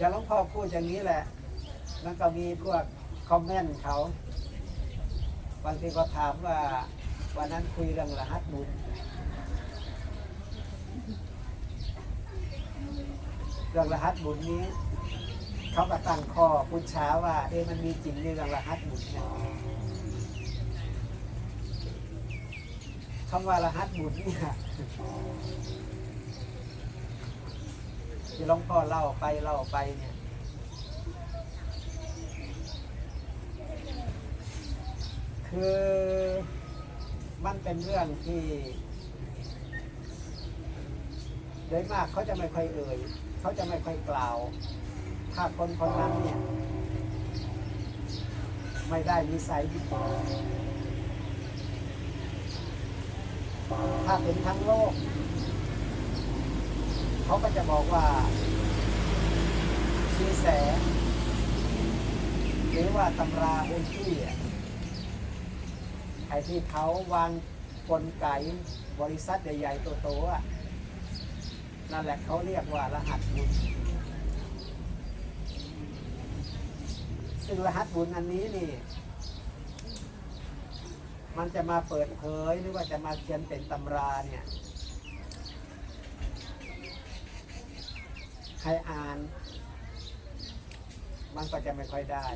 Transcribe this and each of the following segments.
อย่างหลวงพ่อพูดอย่างนี้แหละ แล้วก็มีพวกคอมเมนต์เขา บางทีก็ถามว่าวันนั้นคุยเรื่องรหัสบุญเรื่องรหัสบุญนี้เขาก็ตั้งข้อพุชช้าว่า เอ๊ะมันมีจริงในเรื่องรหัสบุญเนี่ยคำว่ารหัสบุญเนี่ย ที่หลวงพ่อเล่าไปเล่าไปเนี่ยคือมันเป็นเรื่องที่โดยมากเขาจะไม่ค่อยเอ่ยเขาจะไม่ค่อยกล่าว ถ้าคนคนนั้นเนี่ย ไม่ได้นิสัยที่ดีถ้าเป็นทั้งโลก เขาก็จะบอกว่าชีแสหรือว่าตำราเอนที่อะไอ้ที่เขาวางกลไกบริษัทใหญ่ๆโตๆอะนั่นแหละเขาเรียกว่ารหัสบุญซึ่งรหัสบุญอันนี้นี่ มันจะมาเปิดเผยหรือว่าจะมาเขียนเป็นตำราเนี่ย ใครอ่าน มันก็จะไม่ค่อยได้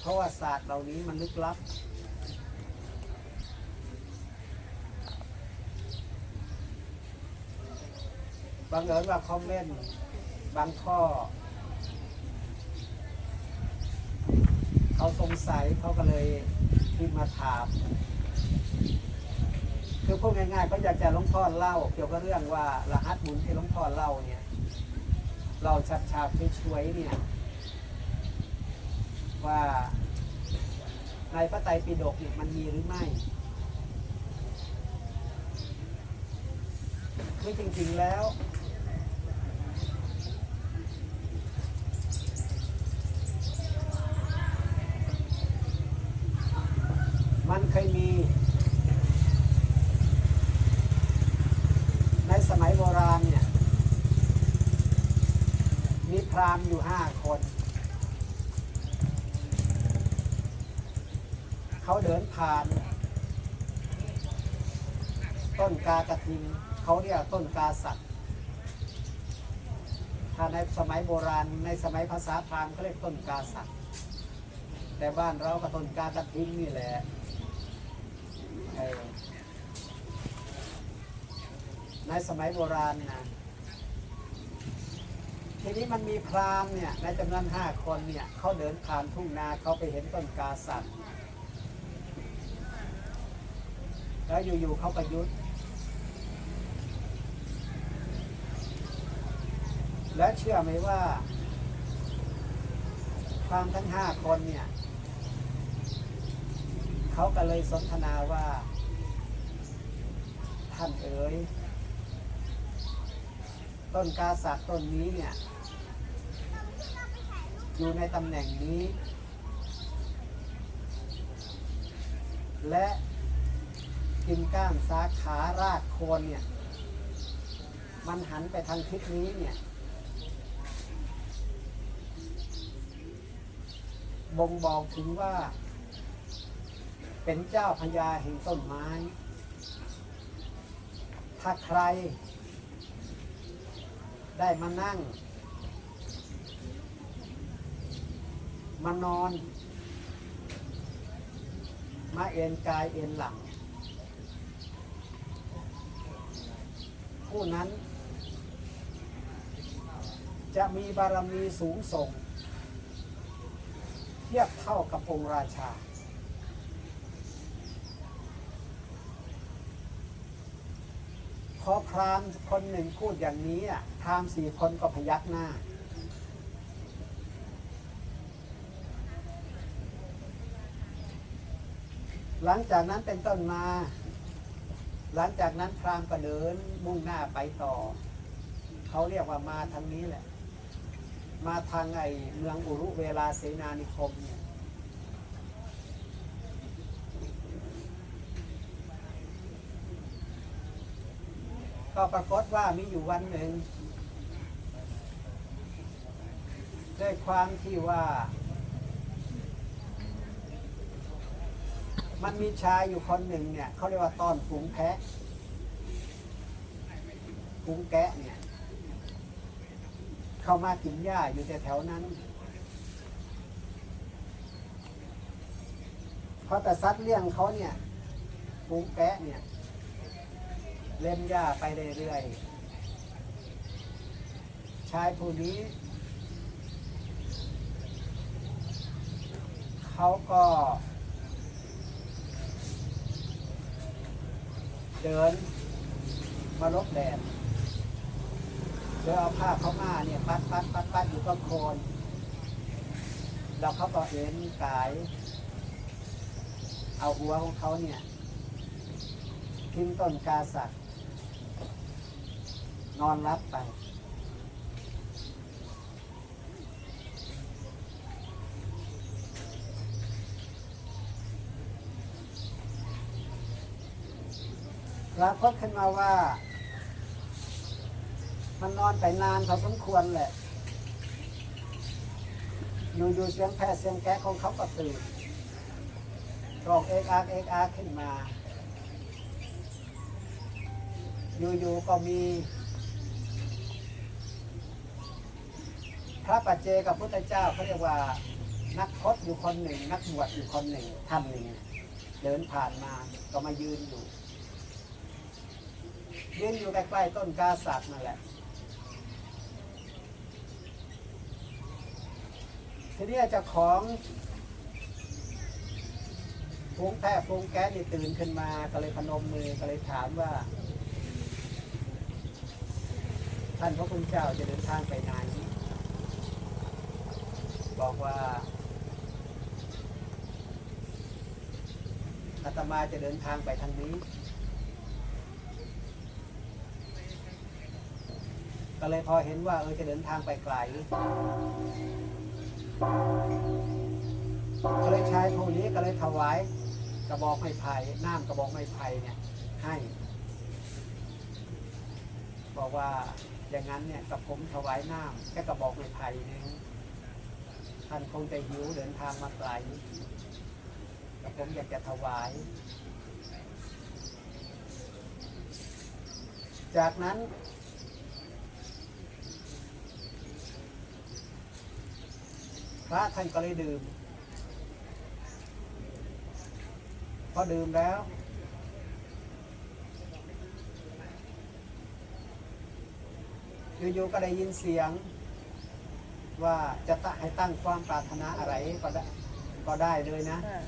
เพราะว่าศาสตร์เหล่านี้มันลึกลับ บางเอิญว่าคอมเมนต์บางข้อ เขาสงสัยเขาก็เลยพิมพ์มาถามคือพูดง่ายๆก็อยากจะหลวงพ่อเล่า เกี่ยวกับเรื่องว่ารหัสบุญที่หลวงพ่อเล่าเนี่ย เราชัดชาบช่วยๆเนี่ย ว่าในพระไตรปิฎกเนี่ยมันมีหรือไม่คือจริงๆแล้ว มันเคยมี ในสมัยโบราณเนี่ย มี พราหมณ์อยู่ห้าคน เขาเดินผ่าน ต้นกากระทิงเขาเรียกต้นกาสัตว์ถ้าในสมัยโบราณในสมัยภาษาพราหมณ์เขาเรียกต้นกาสัตว์แต่บ้านเราก็ต้นกากระทิงนี่แหละในสมัยโบราณนะ ทีนี้มันมีพรามเนี่ยในจำนวนห้าคนเนี่ยเขาเดินผ่านทุ่งนาเขาไปเห็นต้นกาสัตว์แล้วอยู่ๆเขาประยุทธ์ และเชื่อไหมว่าพรามทั้งห้าคนเนี่ยเขาก็เลยสนทนาว่า ท่านเอ๋ยต้นกาสักต้นนี้เนี่ย อยู่ในตำแหน่งนี้ และกิ่งก้านสาขารากโคนเนี่ย มันหันไปทางทิศนี้เนี่ยบ่งบอกถึงว่า เป็นเจ้าพญาแห่งต้นไม้ ถ้าใคร ได้มานั่ง มานอน มาเอ็นกายเอ็นหลัง ผู้นั้น จะมีบารมีสูงส่ง เทียบเท่ากับองค์ราชา พอพราหมณ์คนหนึ่งพูดอย่างนี้อะพรามสี่คนก็พยักหน้า หลังจากนั้นเป็นต้นมา หลังจากนั้นพราหมณ์ก็เดินมุ่งหน้าไปต่อ เขาเรียกว่ามาทางนี้แหละ มาทางไอ้เมืองอุรุเวลาเสนานิคมเนี่ยก็ปรากฏว่ามีอยู่วันหนึ่งด้วยความที่ว่า มันมีชายอยู่คนหนึ่งเนี่ยเขาเรียกว่าต้อนฝูงแพะฝูงแกะเนี่ยเข้ามากินหญ้าอยู่แต่แถวนั้นเพราะแต่สัตว์เลี้ยงเขาเนี่ยฝูงแกะเนี่ย เล่นหญ้าไปเรื่อยๆชายผู้นี้เขาก็ เดิน มาลบแดดแล้วเอาผ้าเขามาเนี่ยปัดปัดปัดปัดอยู่ก็โคนแล้วเขาก็เอ็นกาย เอาหัวของเขาเนี่ยทิ้งต้นกาสักนอนรับไป ปรากฏขึ้นมาว่า มันนอนไปนานพอสมควรแหละ อยู่ๆเสียงแพะเสียงแกะของเขาก็ตื่นร้องเอกอักเอกอักขึ้นมา อยู่ๆก็มี พระปัจเจกับพุทธเจ้าเขาเรียกว่า นักพจน์อยู่คนหนึ่ง นักบวชอยู่คนหนึ่งท่านหนึ่งเดินผ่านมาก็มายืนอยู่ ยืนอยู่ใกล้ๆต้นกาสักนั่นแหละ ทีนี้เจ้าของฟูงแพะฟูงแก๊สนี่ตื่นขึ้นมาก็เลยพนมมือก็เลยถามว่า ท่านพระคุณเจ้าจะเดินทางไปไหนบอกว่าอาตมาจะเดินทางไปทางนี้ ก็เลยพอเห็นว่าเออจะเดินทางไปไกลก็เลยใชายผู้นี้ก็เลยถวายกระบอกไม้ไผ่น้ำกระบอกไม้ไผ่เนี่ยให้ บอกว่าอย่างนั้นเนี่ยกับผมถวายน้ำแค่กระบอกไม้ไผ่นึงท่านคงจะหิวเดินทางมาไกลกับผมอยากจะถวาย จากนั้น ระท่านก็เลยดื่ม พอดื่มแล้ว อยู่ๆก็ได้ยินเสียง ว่าจะตะให้ตั้งความปรารถนาอะไรก็ได้ก็ได้เลยนะค่ะ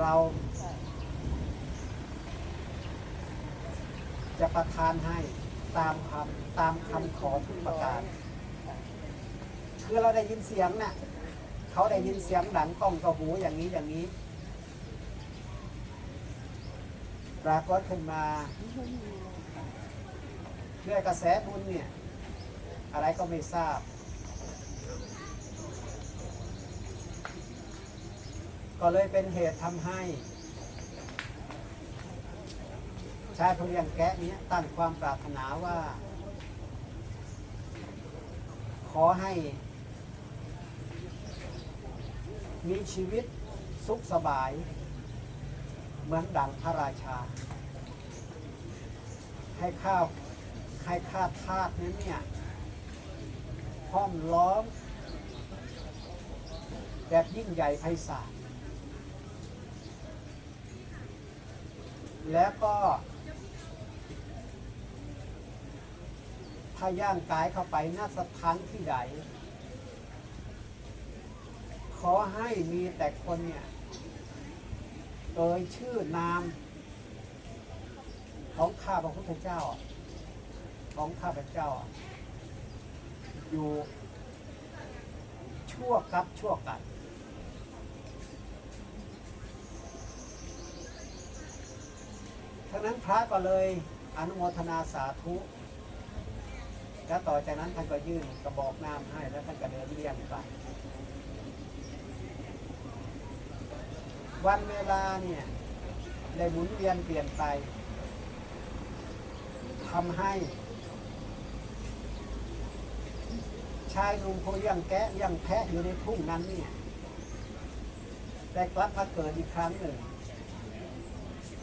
เราค่ะจะประทานให้ตามคำตามคำขอทุกประการ คือเราได้ยินเสียงน่ะ เขาได้ยินเสียงดังกล้องกระหูอย่างนี้อย่างนี้ ปรากฏขึ้นมาด้วยกระแสบุญเนี่ย อะไรก็ไม่ทราบ ก็เลยเป็นเหตุทำให้ชายผู้เลี้ยงแกะนี้ตั้งความปรารถนาว่า ขอให้ มีชีวิตสุขสบาย เหมือนดังพระราชา ให้ข้าวให้ข้าทาสนั้นเนี่ยห้อมล้อม แบบยิ่งใหญ่ไพศาลแล้วก็ ถ้าย่างกายเข้าไปณสถานที่ใด ขอให้มีแต่คนเนี่ยเอ่ยชื่อนาม ของข้าพระพุทธเจ้า ของข้าพระเจ้า อยู่ชั่วกับชั่วกันทั้งนั้นพระก็เลยอนุโมทนาสาธุ แล้วต่อจากนั้นท่านก็ยื่นกระบอกน้ำให้แล้วท่านก็เดินเลี้ยงไป วันเวลาเนี่ยได้หมุนเวียนเปลี่ยนไปทำให้ ชายหนุ่มผู้เลี้ยงแกะเลี้ยงแพะอยู่ในทุ่งนั้นเนี่ยได้กลับมาเกิดอีกครั้งหนึ่ง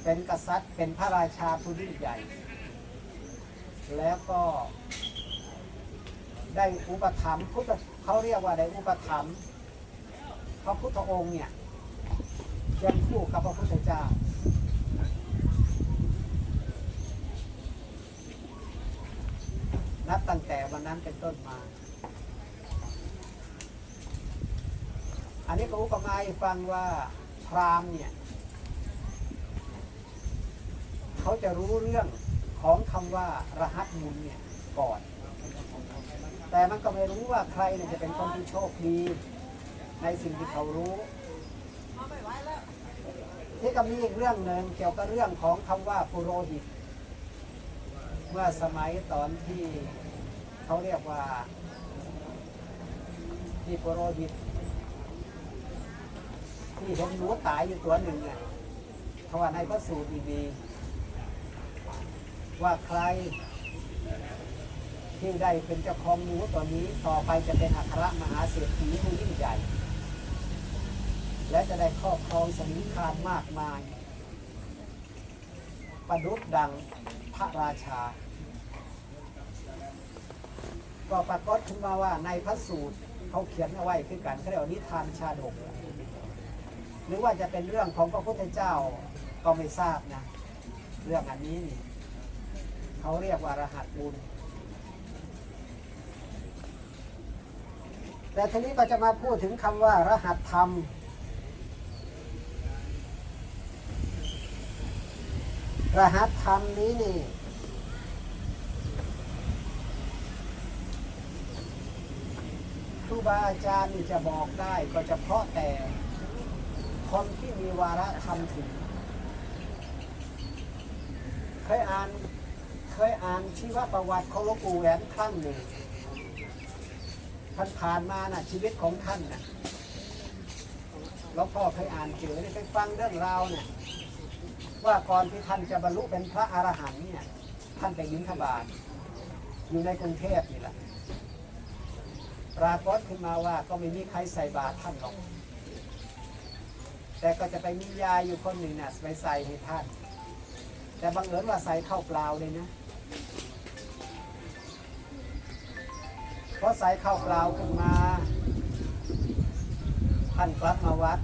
เป็นกษัตริย์เป็นพระราชาผู้ยิ่งใหญ่ แล้วก็ได้อุปถัมภ์พุทธเขาเรียกว่าได้อุปถัมภ์พระพุทธองค์เนี่ย ยงคู่กับพระพุทธเจ้านับตั้งแต่วันนั้นเป็นต้นมา อันนี้ก็อุปมาให้ฟังว่าพราหมณ์เนี่ย เขาจะรู้เรื่องของคำว่ารหัสบุญเนี่ยก่อน แต่มันก็ไม่รู้ว่าใครเนี่ยจะเป็นคนที่โชคดี ในสิ่งที่เขารู้ ที่ก็มีอีกเรื่องหนึ่งเกี่ยวกับเรื่องของคำว่าปุโรหิต เมื่อสมัยตอนที่เขาเรียกว่าที่ปุโรหิต ที่เห็นหนูตายอยู่ตัวหนึ่งเนี่ยเขาว่าในพระสูตรดีๆว่าใครที่ได้เป็นเจ้าของหนูตัวนี้ต่อไปจะเป็นอัครมหาเศรษฐีผู้ยิ่งใหญ่ และจะได้ครอบครองสมิงคารมากมาย ประดุษดังพระราชา ก็ปรากฏขึ้นมาว่าในพระสูตรเขาเขียนเอาไว้คือกันเขาเรียกว่านิทานชาดก หรือว่าจะเป็นเรื่องของพระพุทธเจ้าก็ไม่ทราบนะ เรื่องอันนี้นี่เขาเรียกว่ารหัสบุญแต่ทีนี้ก็จะมาพูดถึงคำว่ารหัสธรรม รหัสธรรมนี้นี่ครูบาอาจารย์นี่จะบอกได้ก็จะเฉพาะแต่คนที่มีวาระธรรมถึงเคยอ่านเคยอ่านชีวประวัติของหลวงปู่แหวนครั้งหนึ่งท่านผ่านมาน่ะ ชีวิตของท่านน่ะหลวพ่อเคยอ่านเจอได้ไปฟังเรื่องราวเนี่ย ว่าก่อนที่ท่านจะบรรลุเป็นพระอรหันต์เนี่ยท่านไปยินทบาทอยู่ในกรุงเทพนี่แหละปรากฏขึ้นมาว่าก็ไม่มีใครใส่บาตรท่านหรอก แต่ก็จะไปมียายอยู่คนหนึ่งน่ะไปใส่ให้ท่าน แต่บังเอิญว่าใส่เข้าเปล่าเลยนะเพราะใส่เข้าเปล่าขึ้นมา ท่านกลับมาวัด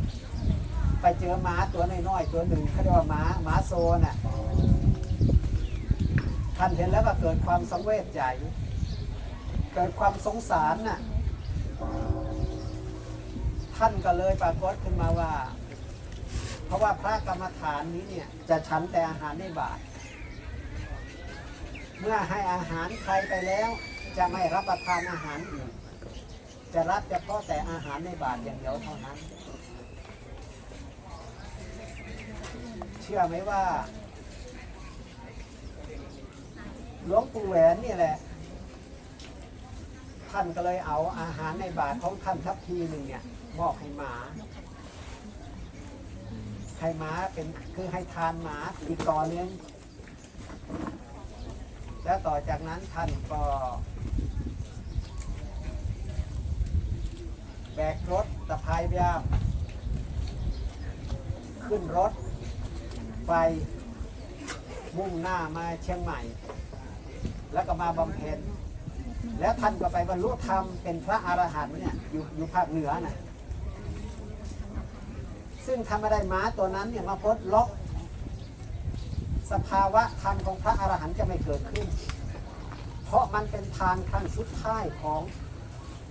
ไปเจอหมาตัวน้อยๆตัวหนึ่งเขาเรียกว่าหมาหมาโซน่ะท่านเห็นแล้วก็เกิดความสังเวชใจ เกิดความสงสารน่ะท่านก็เลยปรากฏขึ้นมาว่า เพราะว่าพระกรรมฐานนี้เนี่ยจะฉันแต่อาหารในบาตรเมื่อให้อาหารใครไปแล้ว จะไม่รับประทานอาหารอีกจะรับเฉพาะแต่อาหารในบาตรอย่างเดียวเท่านั้น เชื่อไหมว่าหลวงปู่แหวนนี่แหละ ท่านก็เลยเอาอาหารในบาตรของท่านทัพพีหนึ่งเนี่ยมอบให้หมาให้หมาเป็นคือให้ทานหมาอีกต่อเนื่องแล้วต่อจากนั้นท่านก็ แบกรถตะพายยาม ขึ้นรถ ไปมุ่งหน้ามาเชียงใหม่ แล้วก็มาบำเพ็ญแล้วท่านก็ไปบรรลุธรรมเป็นพระอรหันต์เนี่ยอยู่อยู่ภาคเหนือน่ะซึ่งทำไม่ได้ม้าตัวนั้นเนี่ยมาพดล็อกสภาวะธรรมของพระอรหันต์จะไม่เกิดขึ้น เพราะมันเป็นทางครั้งสุดท้ายของ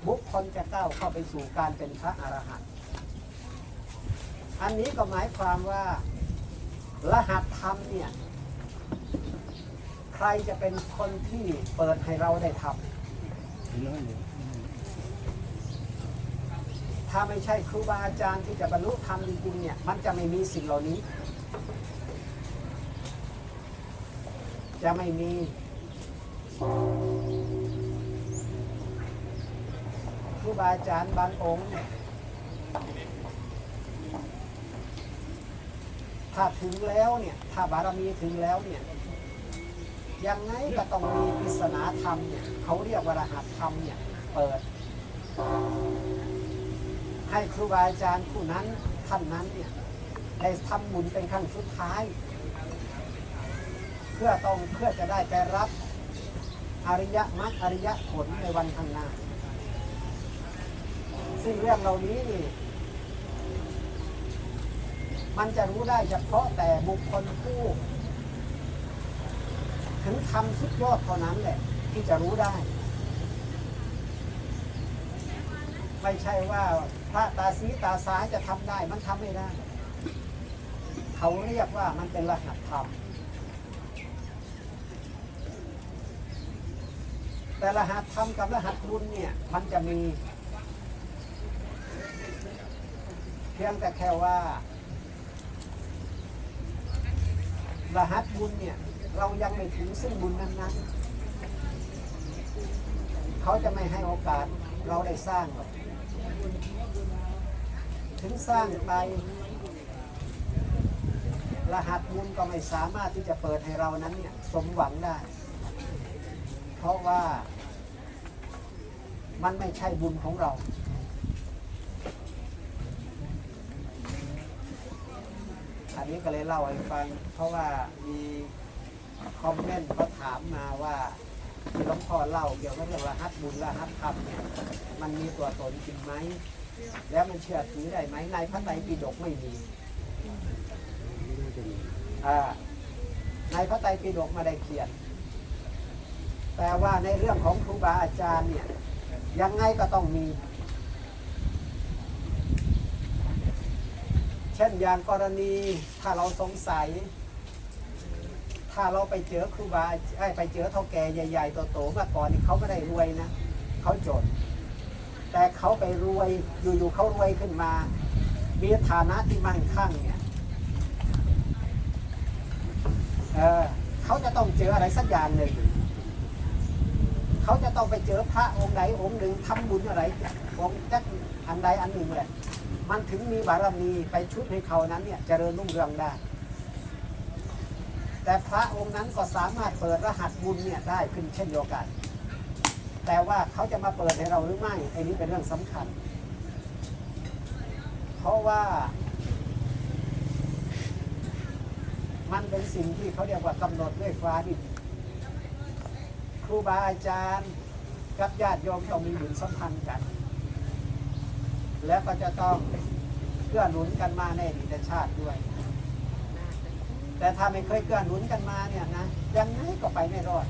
บุคคลจะก้าวเข้าไปสู่การเป็นพระอรหันต์อันนี้ก็หมายความว่า รหัสธรรมเนี่ย ใครจะเป็นคนที่เปิดให้เราได้ทำถ้าไม่ใช่ครูบาอาจารย์ที่จะบรรลุธรรมจริงๆเนี่ย มันจะไม่มีสิ่งเหล่านี้ จะไม่มีครูบาอาจารย์บางองค์เนี่ย ถ้าถึงแล้วเนี่ย ถ้าบารมีถึงแล้วเนี่ย ยังไงก็ต้องมีปริศนาธรรมเนี่ย เขาเรียกว่ารหัสธรรมเนี่ย เปิด ให้ครูบาอาจารย์ผู้นั้นท่านนั้นเนี่ย ได้ทำบุญเป็นครั้งสุดท้าย เพื่อต้องเพื่อจะได้ไปรับอริยมรรคอริยผลในวันข้างหน้า ซึ่งเรื่องเหล่านี้นี่ มันจะรู้ได้เฉพาะแต่บุคคลผู้ ถึงทำสุดยอดเท่านั้นแหละ ที่จะรู้ได้ ไม่ใช่ว่าพระตาสีตาซ้ายจะทำได้มันทำไม่ได้ เขาเรียกว่ามันเป็นรหัสธรรมแต่รหัสธรรมกับรหัสบุญเนี่ย มันจะมี เพียงแต่แค่ว่า รหัสบุญเนี่ย เรายังไม่ถึงซึ่งบุญนั้นๆเขาจะไม่ให้โอกาสเราได้สร้างหรอกถึงสร้างไป รหัสบุญก็ไม่สามารถที่จะเปิดให้เรานั้นเนี่ยสมหวังได้ เพราะว่ามันไม่ใช่บุญของเรา นนี้ก็เลยเล่าให้ฟัง เพราะว่ามีคอมเมนต์เขาถามมาว่าที่หลวงพ่อเล่าเกี่ยวกับเรื่องรหัสบุญรหัสธรรมเนี่ยมันมีตัวตนจริงไหม แล้วมันเชื่อถือได้ไหมในพระไตรปิฎกไม่มีอ่าในพระไตรปิฎกไมาได้เขียน แต่ว่าในเรื่องของครูบาอาจารย์เนี่ยยังไงก็ต้องมี เช่นอย่างกรณีถ้าเราสงสัย ถ้าเราไปเจอครูบาไอ้ไปเจอเท่าแก่ใหญ่ๆโตๆมาก่อนนี่เขาไม่ได้รวยนะเขาจน แต่เขาไปรวยอยู่ๆเขารวยขึ้นมา มีฐานะที่มั่งคั่งเนี่ยเออเขาจะต้องเจออะไรสักอย่างหนึ่งเขาจะต้องไปเจอพระองค์ใดองค์หนึ่งทำบุญอะไรองค์จักอันใดอันหนึ่งแหละ มันถึงมีบารมีไปชุดให้เขานั้นเนี่ยเจริญรุ่งเรืองได้ แต่พระองค์นั้นก็สามารถเปิดรหัสบุญเนี่ยได้ขึ้นเช่นเดียวกัน แต่ว่าเขาจะมาเปิดให้เราหรือไม่ไอ้นี้เป็นเรื่องสำคัญ เพราะว่า มันเป็นสิ่งที่เขาเรียกว่ากำหนดด้วยฟ้าดินครูบาอาจารย์กับญาติโยมต้องมีบุญสัมพันธ์กัน แล้วก็จะต้องเกื้อหนุนกันมาในอดีตชาติด้วย แต่ถ้าไม่เคยเกื้อหนุนกันมาเนี่ยนะยังไงก็ไปไม่รอด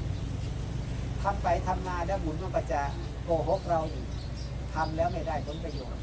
ทำไปทำมาแล้วหมุนมันก็จะโกหกเราอีกทำแล้วไม่ได้ผลประโยชน์